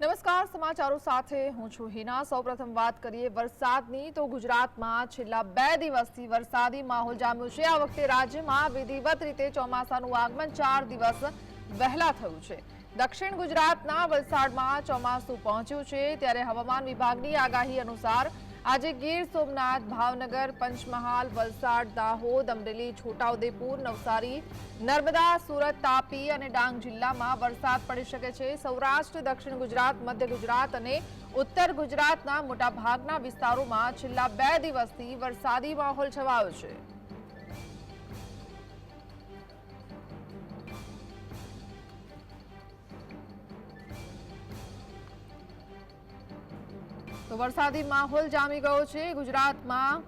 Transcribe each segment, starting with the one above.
નમસ્કાર, સમાચારો સાથે હું છું હિના. સૌપ્રથમ વાત કરીએ વરસાદની, તો ગુજરાતમાં છેલ્લા બે દિવસથી વરસાદી માહોલ જામ્યો છે. આ વખતે રાજ્યમાં વિધિવત રીતે ચોમાસાનું આગમન ચાર દિવસ વહેલા થયું છે. દક્ષિણ ગુજરાતના વલસાડમાં ચોમાસું પહોંચ્યું છે. ત્યારે હવામાન વિભાગની આગાહી અનુસાર આજે ગીર સોમનાથ, ભાવનગર, પંચમહાલ, વલસાડ, દાહોદ, અમરેલી, છોટાઉદેપુર, નવસારી, નર્મદા, સુરત, તાપી અને ડાંગ જિલ્લામાં વરસાદ પડી શકે છે. સૌરાષ્ટ્ર, દક્ષિણ ગુજરાત, મધ્ય ગુજરાત અને ઉત્તર ગુજરાતના મોટાભાગના વિસ્તારોમાં છેલ્લા બે દિવસથી વરસાદી માહોલ છવાયો છે. વરસાદી માહોલ જામી ગયો છે. ગુજરાતમાં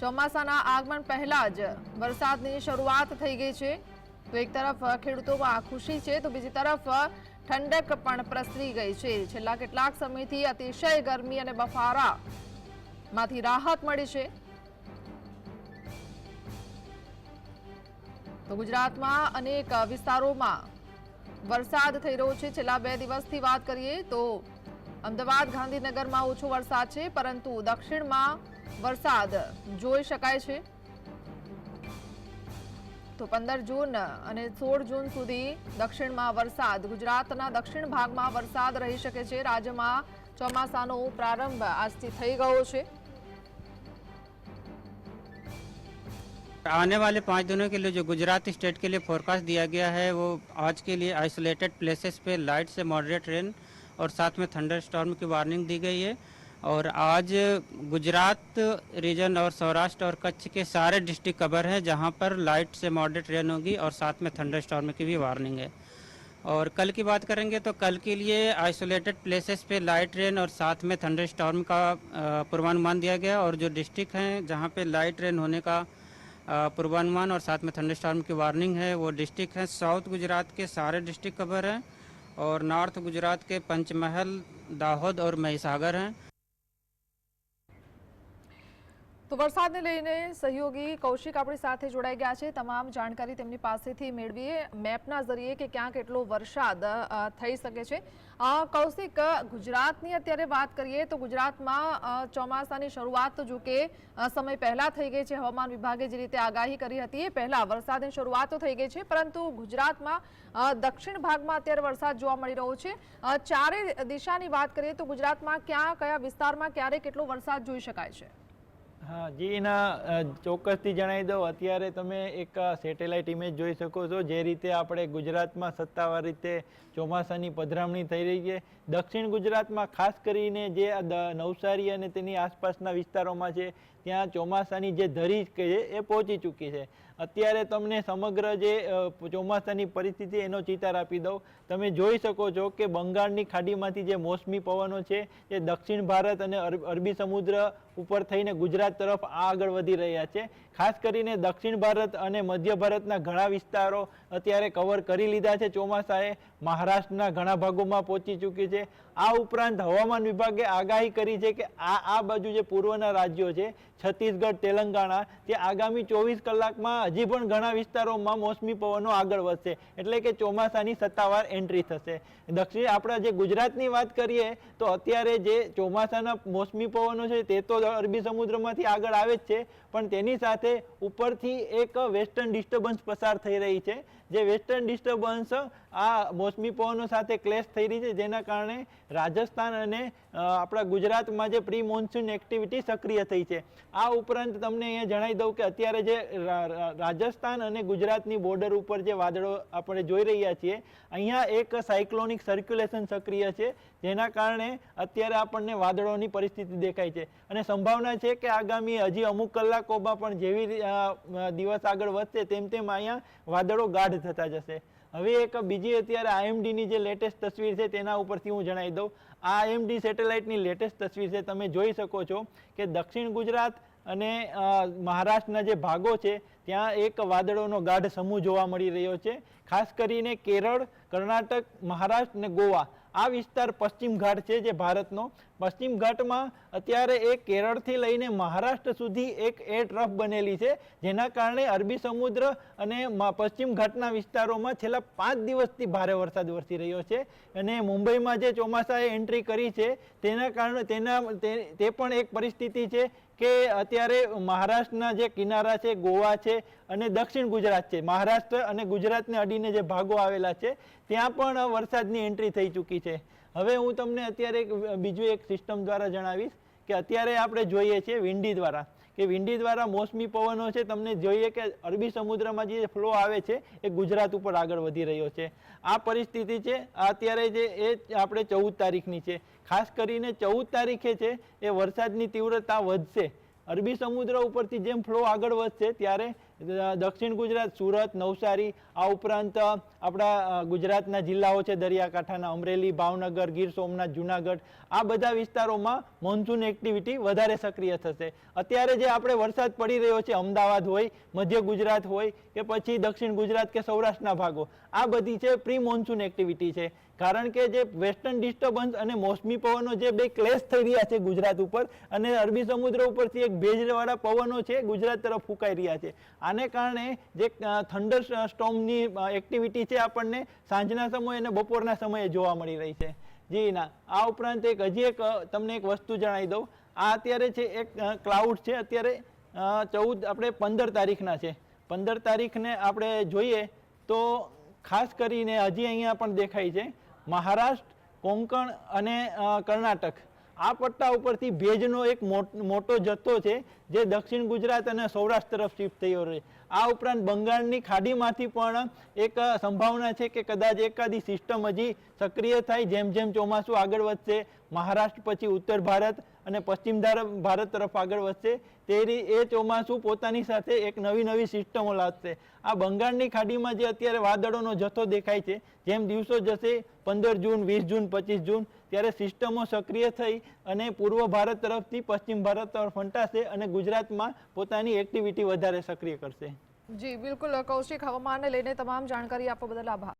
ચોમાસાના આગમન પહેલા જ વરસાદની શરૂઆત થઈ ગઈ છે. તો એક તરફ ખેડૂતોમાં ખુશી છે, તો બીજી તરફ ઠંડક પણ પ્રસરી ગઈ છે. છેલ્લા કેટલાક સમયથી અતિશય ગરમી અને બફારામાંથી રાહત મળી છે. તો ગુજરાતમાં અનેક વિસ્તારોમાં વરસાદ થઈ રહ્યો છે. છેલ્લા બે દિવસથી વાત કરીએ તો અમદાવાદ ગાંધીનગરમાં ઓછો વરસાદ છે પરંતુ દક્ષિણમાં વરસાદ જોઈ શકાય છે તો પંદર જૂન અને સોળ જૂન સુધી દક્ષિણમાં વરસાદ ગુજરાતના દક્ષિણ ભાગમાં વરસાદ રહી શકે છે રાજ્યમાં ચોમાસાનો પ્રારંભ આજથી થઈ ગયો છે आने वाले पाँच दिनों के लिए जो गुजरात स्टेट के लिए फोरकास्ट दिया गया है वो आज के लिए आइसोलेटेड प्लेसेस पे लाइट से मॉडरेट रेन और साथ में थंडर स्टॉर्म की वार्निंग दी गई है। और आज गुजरात रीजन और सौराष्ट्र और कच्छ के सारे डिस्ट्रिक्ट कवर हैं, जहाँ पर लाइट से मॉडरेट रेन होगी और साथ में थंडर स्टॉर्म की भी वार्निंग है। और कल की बात करेंगे तो कल के लिए आइसोलेटेड प्लेसेस पे लाइट रेन और साथ में थंडर स्टॉर्म का पूर्वानुमान दिया गया। और जो डिस्ट्रिक्ट हैं, जहाँ पे लाइट रेन होने का पूर्वानुमान और साथ में थंडर स्टॉर्म की वार्निंग है, वो डिस्ट्रिक्ट हैं साउथ गुजरात के सारे डिस्ट्रिक्ट कवर हैं। और नॉर्थ गुजरात के पंचमहल दाहोद और महिसागर हैं તો વરસાદને લઈને સહયોગી કૌશિક આપણી સાથે જોડાઈ ગયા છે. તમામ જાણકારી તેમની પાસેથી મેળવીએ. મેપના જરીએ કે ક્યાં કેટલો વરસાદ થઈ શકે છે. કૌશિક, ગુજરાતની અત્યારે વાત કરીએ તો ગુજરાતમાં ચોમાસાની શરૂઆત તો જો કે સમય પહેલાં થઈ ગઈ છે. હવામાન વિભાગે જે રીતે આગાહી કરી હતી એ પહેલાં વરસાદની શરૂઆત તો થઈ ગઈ છે. પરંતુ ગુજરાતમાં દક્ષિણ ભાગમાં અત્યારે વરસાદ જોવા મળી રહ્યો છે. ચારે દિશાની વાત કરીએ તો ગુજરાતમાં ક્યાં, કયા વિસ્તારમાં ક્યારે કેટલો વરસાદ જોઈ શકાય છે? હા, જી, એના ચોક્કસથી જણાવી દઉં. અત્યારે તમે એક સેટેલાઇટ ઇમેજ જોઈ શકો છો, જે રીતે આપણે ગુજરાતમાં સત્તાવાર રીતે ચોમાસાની પધરામણી થઈ રહી છે. દક્ષિણ ગુજરાતમાં ખાસ કરીને જે નવસારી અને તેની આસપાસના વિસ્તારોમાં છે ત્યાં ચોમાસાની જે ધરી કે એ પહોંચી ચૂકી છે. અત્યારે તમને સમગ્ર જે ચોમાસાની પરિસ્થિતિ એનો ચિતાર આપી દઉં. તમે જોઈ શકો છો કે બંગાળની ખાડીમાંથી જે મોસમી પવનો છે, એ દક્ષિણ ભારત અને અરબ- સમુદ્ર ઉપર થઈને ગુજરાત તરફ આગળ વધી રહ્યા છે. ખાસ કરીને દક્ષિણ ભારત અને મધ્ય ભારતના ઘણા વિસ્તારો અત્યારે કવર કરી લીધા છે ચોમાસાએ. મહારાષ્ટ્રના ઘણા ભાગોમાં પહોંચી ચૂકી છે. આ ઉપરાંત હવામાન વિભાગે આગાહી કરી છે કે આ આ બાજુ જે પૂર્વના રાજ્યો છે છત્તીસગઢ, તેલંગાણા તે આગામી ચોવીસ કલાકમાં હજી પણ ઘણા વિસ્તારોમાં મોસમી પવનો આગળ વધશે. એટલે કે ચોમાસાની સત્તાવાર એન્ટ્રી થશે. દક્ષિણ આપણા જે ગુજરાતની વાત કરીએ, તો અત્યારે જે ચોમાસાના મોસમી પવનો છે, તે તો અરબી સમુદ્રમાંથી આગળ આવે જ છે. પણ તેની સાથે ઉપરથી એક વેસ્ટર્ન ડિસ્ટર્બન્સ પસાર થઈ રહી છે. જે વેસ્ટર્ન ડિસ્ટર્બન્સ આ મોસમી પવનો સાથે ક્લેશ થઈ રહી છે, જેના કારણે રાજસ્થાન અને આપણા ગુજરાતમાં જે પ્રી મોન્સૂન એક્ટિવિટી સક્રિય થઈ છે. આ ઉપરાંત તમને અહીંયા જણાવી દઉં કે અત્યારે જે રાજસ્થાન અને ગુજરાતની બોર્ડર ઉપર જે વાદળો આપણે જોઈ રહ્યા છીએ, અહીંયા એક સાયક્લોનિક સર્ક્યુલેશન સક્રિય છે, જેના કારણે અત્યારે આપણને વાદળોની પરિસ્થિતિ દેખાય છે. અને સંભાવના છે કે આગામી હજી અમુક કલાકોમાં પણ જેવી દિવસ આગળ વધશે, તેમ તેમ અહીંયા વાદળો ગાઢ થતા જશે. હવે એક બીજી અત્યારે આઈએમડીની જે લેટેસ્ટ તસવીર છે તેના ઉપરથી હું જણાવી દઉં. આ આઈએમડી સેટેલાઇટની લેટેસ્ટ તસવીર છે, તમે જોઈ શકો છો કે દક્ષિણ ગુજરાત અને મહારાષ્ટ્રના જે ભાગો છે, ત્યાં એક વાદળોનો ગાઢ સમૂહ જોવા મળી રહ્યો છે. ખાસ કરીને કેરળ, કર્ણાટક, મહારાષ્ટ્ર અને ગોવા. આ વિસ્તાર પશ્ચિમ ઘાટ છે જે ભારતનો. પશ્ચિમ ઘાટમાં અત્યારે એ કેરળથી લઈને મહારાષ્ટ્ર સુધી એક એ ટ્રફ બનેલી છે, જેના કારણે અરબી સમુદ્ર અને પશ્ચિમ ઘાટના વિસ્તારોમાં છેલ્લા પાંચ દિવસથી ભારે વરસાદ વરસી રહ્યો છે. અને મુંબઈમાં જે ચોમાસાએ એન્ટ્રી કરી છે, તેના કારણે, તેના તે પણ એક પરિસ્થિતિ છે કે અત્યારે મહારાષ્ટ્રના જે કિનારા છે, ગોવા છે અને દક્ષિણ ગુજરાત છે. મહારાષ્ટ્ર અને ગુજરાતને અડીને જે ભાગો આવેલા છે, ત્યાં પણ વરસાદની એન્ટ્રી થઈ ચૂકી છે. હવે હું તમને અત્યારે બીજું એક સિસ્ટમ દ્વારા જણાવીશ કે અત્યારે આપણે જોઈએ છીએ વિંડી દ્વારા. કે વિંડી દ્વારા મોસમી પવનો છે, તમને જોઈએ કે અરબી સમુદ્રમાં જે ફ્લો આવે છે, એ ગુજરાત ઉપર આગળ વધી રહ્યો છે. આ પરિસ્થિતિ છે, અત્યારે જે એ આપણે ચૌદ તારીખની છે. ખાસ કરીને ચૌદ તારીખે છે, એ વરસાદની તીવ્રતા વધશે. અરબી સમુદ્ર ઉપરથી જેમ ફ્લો આગળ વધશે, ત્યારે દક્ષિણ ગુજરાત, સુરત, નવસારી, આ ઉપરાંત આપણા ગુજરાતના જિલ્લાઓ છે, દરિયાકાંઠાના અમરેલી, ભાવનગર, ગીર સોમનાથ, જુનાગઢ, આ બધા વિસ્તારોમાં મોન્સૂન એક્ટિવિટી વધારે સક્રિય થશે. અત્યારે જે આપણે વરસાદ પડી રહ્યો છે, અમદાવાદ હોય, મધ્ય ગુજરાત હોય, કે પછી દક્ષિણ ગુજરાત કે સૌરાષ્ટ્રના ભાગો, આ બધી છે પ્રી મોન્સૂન એક્ટિવિટી છે. કારણ કે જે વેસ્ટર્ન ડિસ્ટર્બન્સ અને મોસમી પવનો જે બે ક્લેશ થઈ રહ્યા છે ગુજરાત ઉપર, અને અરબી સમુદ્ર ઉપરથી એક ભેજવાળા પવનો છે, ગુજરાત તરફ ફૂંકાઈ રહ્યા છે. આને કારણે જે થંડર સ્ટોમની એક્ટિવિટી છે આપણને, સાંજના સમયે અને બપોરના સમયે જોવા મળી રહી છે. જી ના, આ ઉપરાંત એક હજી એક તમને એક વસ્તુ જણાવી દઉં. આ અત્યારે છે એક ક્લાઉડ છે, અત્યારે ચૌદ, આપણે પંદર તારીખના છે. પંદર તારીખને આપણે જોઈએ તો ખાસ કરીને હજી અહીંયા પણ દેખાય છે. મહારાષ્ટ્ર, કોંકણ અને કર્ણાટક. આ પટ્ટા ઉપરથી ભેજનો એક મોટ- જથ્થો છે, જે દક્ષિણ ગુજરાત અને સૌરાષ્ટ્ર તરફ શિફ્ટ થયો રહે. આ ઉપરાંત બંગાળની ખાડીમાંથી પણ એક સંભાવના છે કે કદાચ એકાદી સિસ્ટમ હજી સક્રિય થાય જેમ જેમ ચોમાસું આગળ વધશે, મહારાષ્ટ્ર પછી ઉત્તર ભારત અને પશ્ચિમ ભારત તરફ આગળ વધશે. તે રી- એ ચોમાસું પોતાની સાથે એક નવી નવી સિસ્ટમો લાવશે આ બંગાળની ખાડીમાં જે અત્યારે વાદળોનો જથ્થો દેખાય છે, જેમ દિવસો જશે, પંદર જૂન, વીસ જૂન, પચીસ જૂન, ત્યારે સિસ્ટમો સક્રિય થઈ અને પૂર્વ ભારત તરફથી પશ્ચિમ ભારત તરફ ફંટાશે અને ગુજરાતમાં પોતાની એક્ટિવિટી વધારે સક્રિય કરશે. જી, બિલકુલ, કૌશિક, હવામાનને લઈને તમામ જાણકારી આપવા બદલ આભાર.